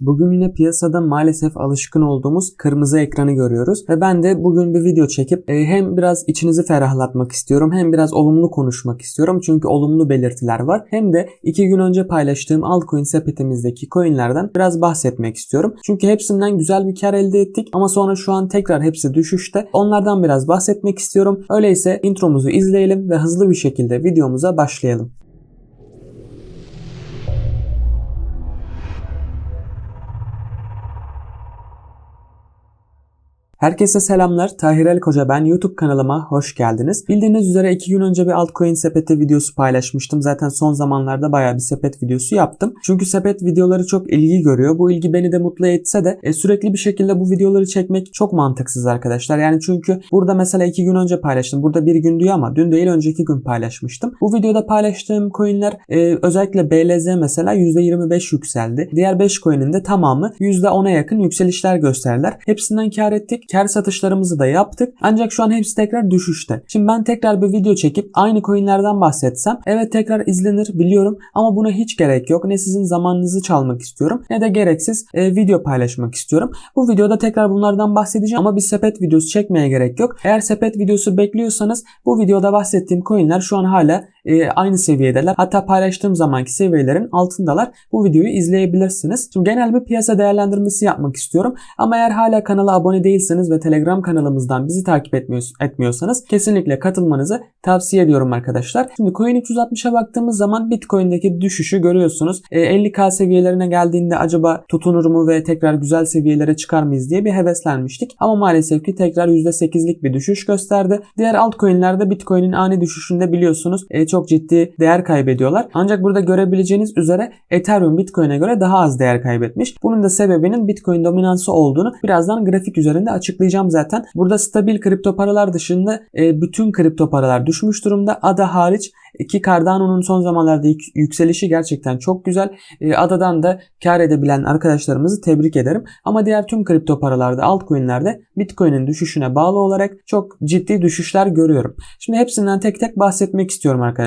Bugün yine piyasada maalesef alışkın olduğumuz kırmızı ekranı görüyoruz ve ben de bugün bir video çekip e, hem biraz içinizi ferahlatmak istiyorum hem biraz olumlu konuşmak istiyorum çünkü olumlu belirtiler var hem de iki gün önce paylaştığım altcoin sepetimizdeki coinlerden biraz bahsetmek istiyorum. Çünkü hepsinden güzel bir kar elde ettik ama sonra şu an tekrar hepsi düşüşte. Onlardan biraz bahsetmek istiyorum. Öyleyse intromuzu izleyelim ve hızlı bir şekilde videomuza başlayalım. Herkese selamlar. Tahir El Koca ben. YouTube kanalıma hoş geldiniz. Bildiğiniz üzere 2 gün önce bir altcoin sepeti videosu paylaşmıştım. Zaten son zamanlarda baya bir sepet videosu yaptım. Çünkü sepet videoları çok ilgi görüyor. Bu ilgi beni de mutlu etse de e, sürekli bir şekilde bu videoları çekmek çok mantıksız arkadaşlar. Yani çünkü burada mesela 2 gün önce paylaştım. Burada bir gün diyor ama dün değil önceki gün paylaşmıştım. Bu videoda paylaştığım coinler e, özellikle BLZ mesela %25 yükseldi. Diğer 5 coin'in de tamamı %10'a yakın yükselişler gösterdiler. Hepsinden kar ettik. Kar satışlarımızı da yaptık. Ancak şu an hepsi tekrar düşüşte. Şimdi ben tekrar bir video çekip aynı coinlerden bahsetsem evet tekrar izlenir biliyorum ama buna hiç gerek yok. Ne sizin zamanınızı çalmak istiyorum ne de gereksiz e, video paylaşmak istiyorum. Bu videoda tekrar bunlardan bahsedeceğim ama bir sepet videosu çekmeye gerek yok. Eğer sepet videosu bekliyorsanız bu videoda bahsettiğim coinler şu an hala e, aynı seviyedeler. Hatta paylaştığım zamanki seviyelerin altındalar. Bu videoyu izleyebilirsiniz. Şimdi genel bir piyasa değerlendirmesi yapmak istiyorum. Ama eğer hala kanala abone değilseniz ve Telegram kanalımızdan bizi takip etmiyorsanız kesinlikle katılmanızı tavsiye ediyorum arkadaşlar. Şimdi Coin 360'a baktığımız zaman Bitcoin'deki düşüşü görüyorsunuz. E, 50k seviyelerine geldiğinde acaba tutunur mu ve tekrar güzel seviyelere çıkar mıyız diye bir heveslenmiştik. Ama maalesef ki tekrar %8'lik bir düşüş gösterdi. Diğer altcoin'lerde Bitcoin'in ani düşüşünde biliyorsunuz e, çok ciddi değer kaybediyorlar. Ancak burada görebileceğiniz üzere Ethereum Bitcoin'e göre daha az değer kaybetmiş. Bunun da sebebinin Bitcoin dominansı olduğunu birazdan grafik üzerinde açıklayacağım zaten. Burada stabil kripto paralar dışında e, bütün kripto paralar düşmüş durumda. ADA hariç ki Cardano'nun son zamanlarda yükselişi gerçekten çok güzel. E, Ada'dan da kar edebilen arkadaşlarımızı tebrik ederim. Ama diğer tüm kripto paralarda, altcoin'lerde Bitcoin'in düşüşüne bağlı olarak çok ciddi düşüşler görüyorum. Şimdi hepsinden tek tek bahsetmek istiyorum arkadaşlar.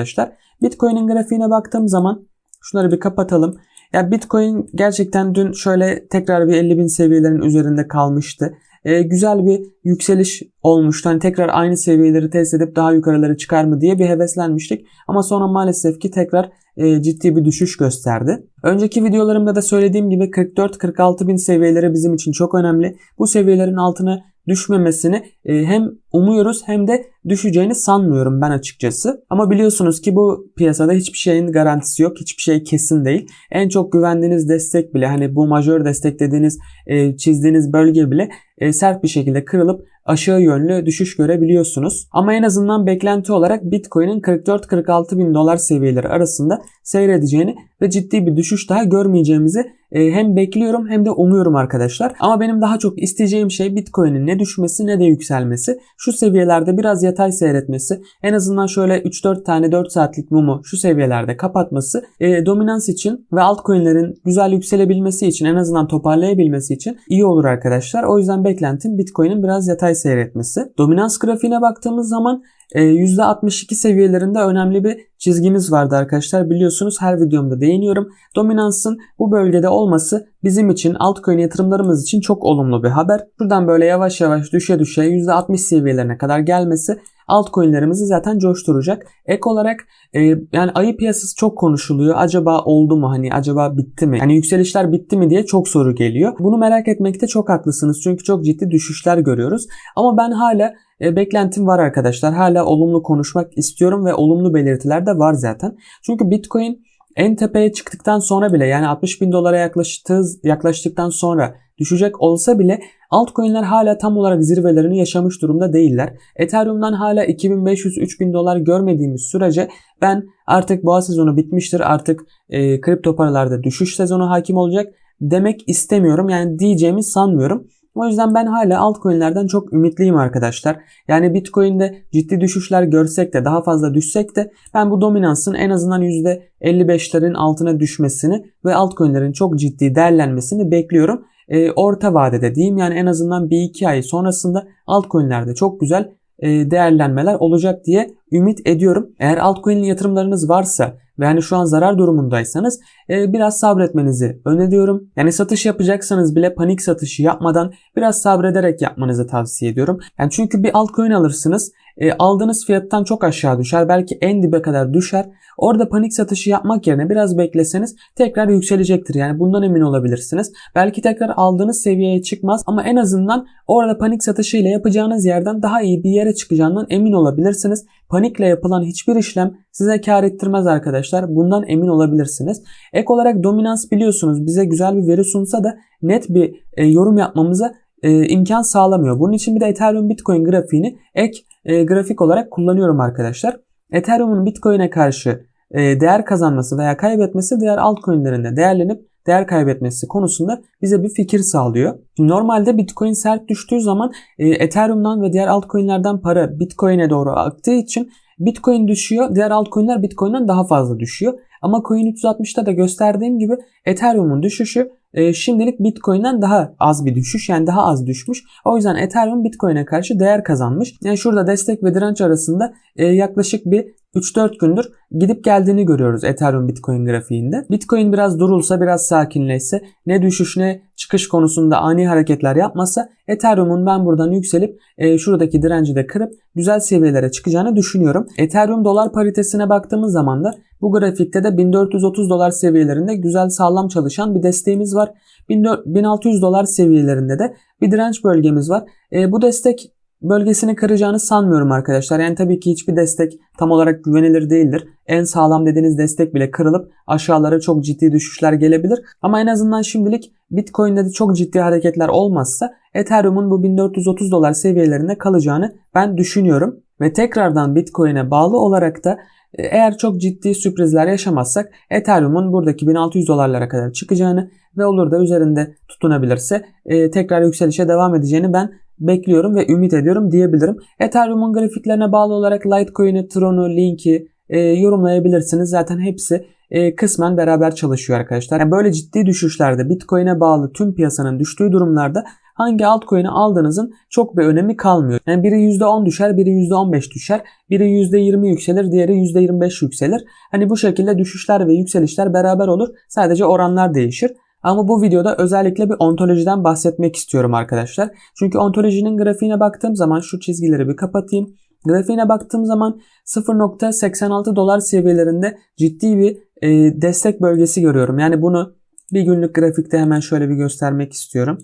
Bitcoin'in grafiğine baktığım zaman şunları bir kapatalım. Ya Bitcoin gerçekten dün şöyle tekrar bir 50 bin seviyelerin üzerinde kalmıştı e, güzel bir yükseliş olmuştu. Hani tekrar aynı seviyeleri test edip daha yukarıları çıkar mı diye bir heveslenmiştik. Ama sonra maalesef ki tekrar e, ciddi bir düşüş gösterdi. Önceki videolarımda da söylediğim gibi 44-46 bin seviyeleri bizim için çok önemli. Bu seviyelerin altına düşmemesini e, hem umuyoruz hem de düşeceğini sanmıyorum ben açıkçası. Ama biliyorsunuz ki bu piyasada hiçbir şeyin garantisi yok. Hiçbir şey kesin değil. En çok güvendiğiniz destek bile hani bu majör destek dediğiniz e, çizdiğiniz bölge bile e, sert bir şekilde kırılıp aşağı yönlü düşüş görebiliyorsunuz. Ama en azından beklenti olarak Bitcoin'in 44-46 bin dolar seviyeleri arasında seyredeceğini ve ciddi bir düşüş daha görmeyeceğimizi e, hem bekliyorum hem de umuyorum arkadaşlar. Ama benim daha çok isteyeceğim şey Bitcoin'in ne düşmesi ne de yükselmesi. Şu seviyelerde biraz yatay seyretmesi. En azından şöyle 3-4 tane 4 saatlik mumu şu seviyelerde kapatması e, dominans için ve altcoin'lerin güzel yükselebilmesi için en azından toparlayabilmesi için iyi olur arkadaşlar. O yüzden beklentim Bitcoin'in biraz yatay seyretmesi. Dominans grafiğine baktığımız zaman %62 e, seviyelerinde önemli bir çizgimiz vardı arkadaşlar. Biliyorsunuz her videomda değiniyorum. Dominansın bu bölgede olması bizim için altcoin yatırımlarımız için çok olumlu bir haber. Buradan böyle yavaş yavaş düşe düşe %60 seviyelerine kadar gelmesi altcoin'lerimizi zaten coşturacak. Ek olarak e, yani ayı piyasası çok konuşuluyor. Acaba oldu mu hani acaba bitti mi? Yani yükselişler bitti mi diye çok soru geliyor. Bunu merak etmekte çok haklısınız. Çünkü çok ciddi düşüşler görüyoruz. Ama ben hala e, beklentim var arkadaşlar. Hala olumlu konuşmak istiyorum ve olumlu belirtiler de var zaten. Çünkü Bitcoin en tepeye çıktıktan sonra bile yani 60 bin dolara yaklaştığı, yaklaştıktan sonra düşecek olsa bile altcoin'ler hala tam olarak zirvelerini yaşamış durumda değiller. Ethereum'dan hala 2500-3000 dolar görmediğimiz sürece ben artık boğa sezonu bitmiştir artık e, kripto paralarda düşüş sezonu hakim olacak demek istemiyorum. Yani diyeceğimi sanmıyorum. O yüzden ben hala altcoin'lerden çok ümitliyim arkadaşlar. Yani Bitcoin'de ciddi düşüşler görsek de daha fazla düşsek de ben bu dominansın en azından %55'lerin altına düşmesini ve altcoin'lerin çok ciddi değerlenmesini bekliyorum. E, orta vadede diyeyim yani en azından bir iki ay sonrasında altcoin'lerde çok güzel değerlenmeler olacak diye ümit ediyorum. Eğer altcoin yatırımlarınız varsa ve hani şu an zarar durumundaysanız e, biraz sabretmenizi öneriyorum. Yani satış yapacaksanız bile panik satışı yapmadan biraz sabrederek yapmanızı tavsiye ediyorum. Yani çünkü bir altcoin alırsınız e, aldığınız fiyattan çok aşağı düşer. Belki en dibe kadar düşer. Orada panik satışı yapmak yerine biraz bekleseniz tekrar yükselecektir. Yani bundan emin olabilirsiniz. Belki tekrar aldığınız seviyeye çıkmaz ama en azından orada panik satışı ile yapacağınız yerden daha iyi bir yere çıkacağından emin olabilirsiniz. Panikle yapılan hiçbir işlem size kar ettirmez arkadaşlar. Bundan emin olabilirsiniz. Ek olarak dominans biliyorsunuz bize güzel bir veri sunsa da net bir e, yorum yapmamıza e, imkan sağlamıyor. Bunun için bir de Ethereum Bitcoin grafiğini ek e, grafik olarak kullanıyorum arkadaşlar. Ethereum'un Bitcoin'e karşı e, değer kazanması veya kaybetmesi diğer altcoin'lerinde değerlenip değer kaybetmesi konusunda bize bir fikir sağlıyor. Normalde Bitcoin sert düştüğü zaman e, Ethereum'dan ve diğer altcoin'lerden para Bitcoin'e doğru aktığı için Bitcoin düşüyor. Diğer altcoin'ler Bitcoin'den daha fazla düşüyor. Ama Coin 360'ta da gösterdiğim gibi Ethereum'un düşüşü e, şimdilik Bitcoin'den daha az bir düşüş yani daha az düşmüş. O yüzden Ethereum Bitcoin'e karşı değer kazanmış. Yani şurada destek ve direnç arasında e, yaklaşık bir 3-4 gündür gidip geldiğini görüyoruz Ethereum Bitcoin grafiğinde. Bitcoin biraz durulsa, biraz sakinleşse, ne düşüş ne çıkış konusunda ani hareketler yapmasa Ethereum'un ben buradan yükselip e, şuradaki direnci de kırıp güzel seviyelere çıkacağını düşünüyorum. Ethereum dolar paritesine baktığımız zaman da bu grafikte de 1430 dolar seviyelerinde güzel sağlam çalışan bir desteğimiz var. 1600 dolar seviyelerinde de bir direnç bölgemiz var. E, bu destek bölgesini kıracağını sanmıyorum arkadaşlar. Yani tabii ki hiçbir destek tam olarak güvenilir değildir. En sağlam dediğiniz destek bile kırılıp aşağılara çok ciddi düşüşler gelebilir. Ama en azından şimdilik Bitcoin'de de çok ciddi hareketler olmazsa Ethereum'un bu 1430 dolar seviyelerinde kalacağını ben düşünüyorum. Ve tekrardan Bitcoin'e bağlı olarak da e, eğer çok ciddi sürprizler yaşamazsak Ethereum'un buradaki 1600 dolarlara kadar çıkacağını ve olur da üzerinde tutunabilirse e, tekrar yükselişe devam edeceğini ben bekliyorum ve ümit ediyorum diyebilirim. Ethereum'un grafiklerine bağlı olarak Litecoin'i, Tron'u, Link'i e, yorumlayabilirsiniz. Zaten hepsi e, kısmen beraber çalışıyor arkadaşlar. Yani böyle ciddi düşüşlerde Bitcoin'e bağlı tüm piyasanın düştüğü durumlarda hangi altcoin'i aldığınızın çok bir önemi kalmıyor. Yani biri %10 düşer, biri %15 düşer, biri %20 yükselir, diğeri %25 yükselir. Hani bu şekilde düşüşler ve yükselişler beraber olur. Sadece oranlar değişir. Ama bu videoda özellikle bir ontolojiden bahsetmek istiyorum arkadaşlar. Çünkü ontolojinin grafiğine baktığım zaman şu çizgileri bir kapatayım. Grafiğine baktığım zaman 0.86 dolar seviyelerinde ciddi bir e, destek bölgesi görüyorum. Yani bunu bir günlük grafikte hemen şöyle bir göstermek istiyorum.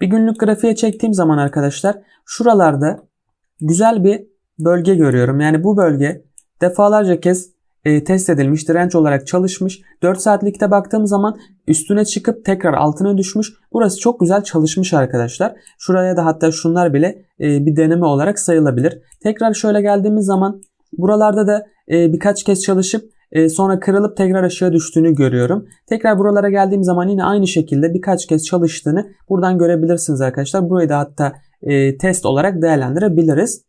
Bir günlük grafiğe çektiğim zaman arkadaşlar şuralarda güzel bir bölge görüyorum. Yani bu bölge defalarca kez e, test edilmiş, direnç olarak çalışmış. 4 saatlikte baktığım zaman üstüne çıkıp tekrar altına düşmüş. Burası çok güzel çalışmış arkadaşlar. Şuraya da hatta şunlar bile e, bir deneme olarak sayılabilir. Tekrar şöyle geldiğimiz zaman buralarda da e, birkaç kez çalışıp e, sonra kırılıp tekrar aşağı düştüğünü görüyorum. Tekrar buralara geldiğim zaman yine aynı şekilde birkaç kez çalıştığını buradan görebilirsiniz arkadaşlar. Burayı da hatta e, test olarak değerlendirebiliriz.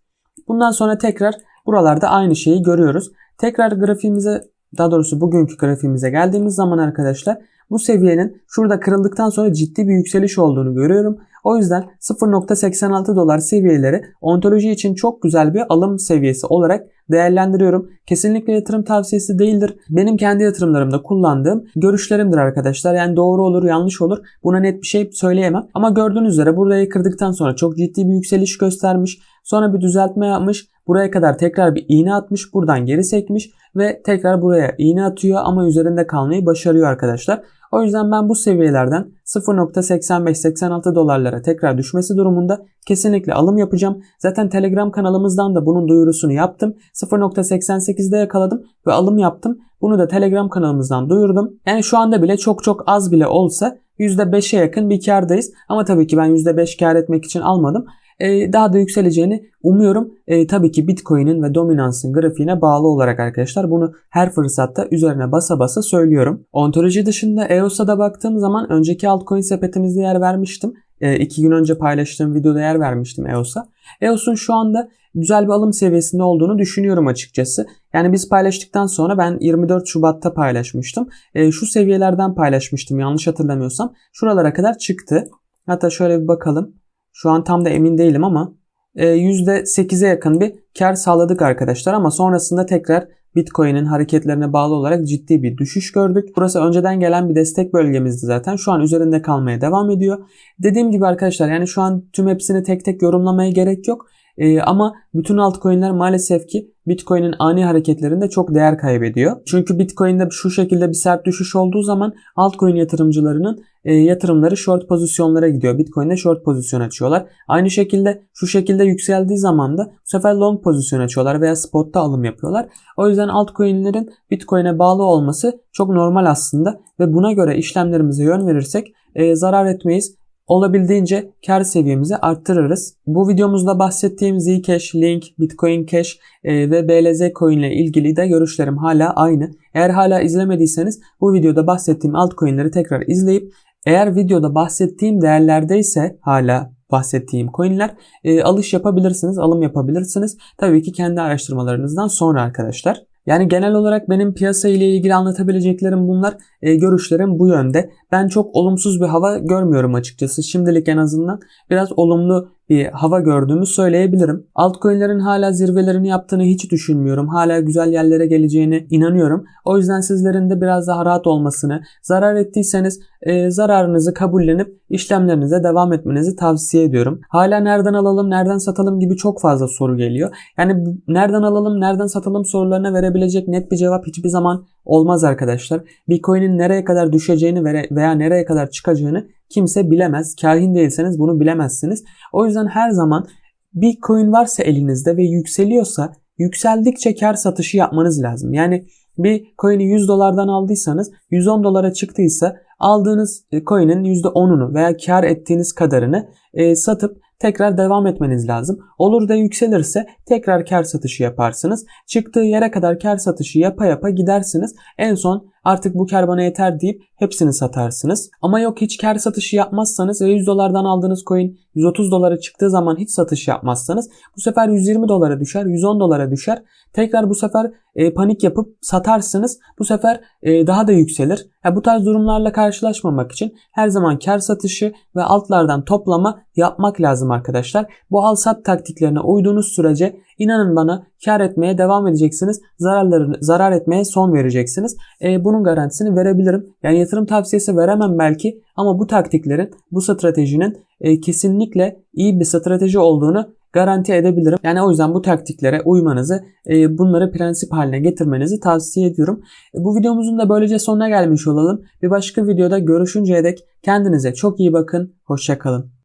Bundan sonra tekrar buralarda aynı şeyi görüyoruz. Tekrar grafiğimize daha doğrusu bugünkü grafiğimize geldiğimiz zaman arkadaşlar bu seviyenin şurada kırıldıktan sonra ciddi bir yükseliş olduğunu görüyorum. O yüzden 0.86 dolar seviyeleri ontoloji için çok güzel bir alım seviyesi olarak değerlendiriyorum. Kesinlikle yatırım tavsiyesi değildir. Benim kendi yatırımlarımda kullandığım görüşlerimdir arkadaşlar. Yani doğru olur yanlış olur. Buna net bir şey söyleyemem. Ama gördüğünüz üzere burayı kırdıktan sonra çok ciddi bir yükseliş göstermiş. Sonra bir düzeltme yapmış. Buraya kadar tekrar bir iğne atmış. Buradan geri sekmiş. Ve tekrar buraya iğne atıyor ama üzerinde kalmayı başarıyor arkadaşlar. O yüzden ben bu seviyelerden 0.85-86 dolarlara tekrar düşmesi durumunda kesinlikle alım yapacağım. Zaten Telegram kanalımızdan da bunun duyurusunu yaptım. 0.88'de yakaladım ve alım yaptım. Bunu da Telegram kanalımızdan duyurdum. Yani şu anda bile çok çok az bile olsa %5'e yakın bir kardayız. Ama tabii ki ben %5 kar etmek için almadım. Ee, daha da yükseleceğini umuyorum. E, tabii ki Bitcoin'in ve dominansın grafiğine bağlı olarak arkadaşlar bunu her fırsatta üzerine basa basa söylüyorum. Ontoloji dışında EOS'a da baktığım zaman önceki altcoin sepetimizde yer vermiştim. E, iki gün önce paylaştığım videoda yer vermiştim EOS'a. EOS'un şu anda güzel bir alım seviyesinde olduğunu düşünüyorum açıkçası. Yani biz paylaştıktan sonra ben 24 Şubat'ta paylaşmıştım. E, şu seviyelerden paylaşmıştım yanlış hatırlamıyorsam. Şuralara kadar çıktı. Hatta şöyle bir bakalım. Şu an tam da emin değilim ama e, %8'e yakın bir kar sağladık arkadaşlar ama sonrasında tekrar Bitcoin'in hareketlerine bağlı olarak ciddi bir düşüş gördük. Burası önceden gelen bir destek bölgemizdi zaten. Şu an üzerinde kalmaya devam ediyor. Dediğim gibi arkadaşlar yani şu an tüm hepsini tek tek yorumlamaya gerek yok. Ee, ama bütün altcoin'ler maalesef ki Bitcoin'in ani hareketlerinde çok değer kaybediyor. Çünkü Bitcoin'de şu şekilde bir sert düşüş olduğu zaman altcoin yatırımcılarının e, yatırımları short pozisyonlara gidiyor. Bitcoin'de short pozisyon açıyorlar. Aynı şekilde şu şekilde yükseldiği zaman da bu sefer long pozisyon açıyorlar veya spotta alım yapıyorlar. O yüzden altcoin'lerin Bitcoin'e bağlı olması çok normal aslında ve buna göre işlemlerimize yön verirsek e, zarar etmeyiz olabildiğince kar seviyemizi arttırırız. Bu videomuzda bahsettiğim Zcash, Link, Bitcoin Cash e, ve BLZ coin ile ilgili de görüşlerim hala aynı. Eğer hala izlemediyseniz bu videoda bahsettiğim altcoin'leri tekrar izleyip eğer videoda bahsettiğim değerlerde ise hala bahsettiğim coinler e, alış yapabilirsiniz, alım yapabilirsiniz. Tabii ki kendi araştırmalarınızdan sonra arkadaşlar. Yani genel olarak benim piyasa ile ilgili anlatabileceklerim bunlar. E, görüşlerim bu yönde. Ben çok olumsuz bir hava görmüyorum açıkçası. Şimdilik en azından biraz olumlu bir hava gördüğümü söyleyebilirim. Altcoin'lerin hala zirvelerini yaptığını hiç düşünmüyorum. Hala güzel yerlere geleceğine inanıyorum. O yüzden sizlerin de biraz daha rahat olmasını, zarar ettiyseniz e, zararınızı kabullenip işlemlerinize devam etmenizi tavsiye ediyorum. Hala nereden alalım, nereden satalım gibi çok fazla soru geliyor. Yani nereden alalım, nereden satalım sorularına verebilecek net bir cevap hiçbir zaman olmaz arkadaşlar. Bitcoin'in nereye kadar düşeceğini veya nereye kadar çıkacağını kimse bilemez. Kahin değilseniz bunu bilemezsiniz. O yüzden her zaman bir coin varsa elinizde ve yükseliyorsa yükseldikçe kar satışı yapmanız lazım. Yani bir coin'i 100 dolardan aldıysanız 110 dolara çıktıysa aldığınız e, coin'in %10'unu veya kar ettiğiniz kadarını e, satıp tekrar devam etmeniz lazım. Olur da yükselirse tekrar kar satışı yaparsınız. Çıktığı yere kadar kar satışı yapa yapa gidersiniz. En son artık bu kar bana yeter deyip hepsini satarsınız. Ama yok hiç kar satışı yapmazsanız ve 100 dolardan aldığınız coin 130 dolara çıktığı zaman hiç satış yapmazsanız bu sefer 120 dolara düşer, 110 dolara düşer. Tekrar bu sefer e, panik yapıp satarsınız. Bu sefer e, daha da yükselir. Ya bu tarz durumlarla karşılaşmamak için her zaman kar satışı ve altlardan toplama yapmak lazım arkadaşlar. Bu al sat taktiklerine uyduğunuz sürece inanın bana kar etmeye devam edeceksiniz. Zararları zarar etmeye son vereceksiniz. E, bunun garantisini verebilirim. Yani yatırım tavsiyesi veremem belki ama bu taktiklerin, bu stratejinin e, kesinlikle iyi bir strateji olduğunu garanti edebilirim. Yani o yüzden bu taktiklere uymanızı, e, bunları prensip haline getirmenizi tavsiye ediyorum. E, bu videomuzun da böylece sonuna gelmiş olalım. Bir başka videoda görüşünceye dek kendinize çok iyi bakın. Hoşçakalın.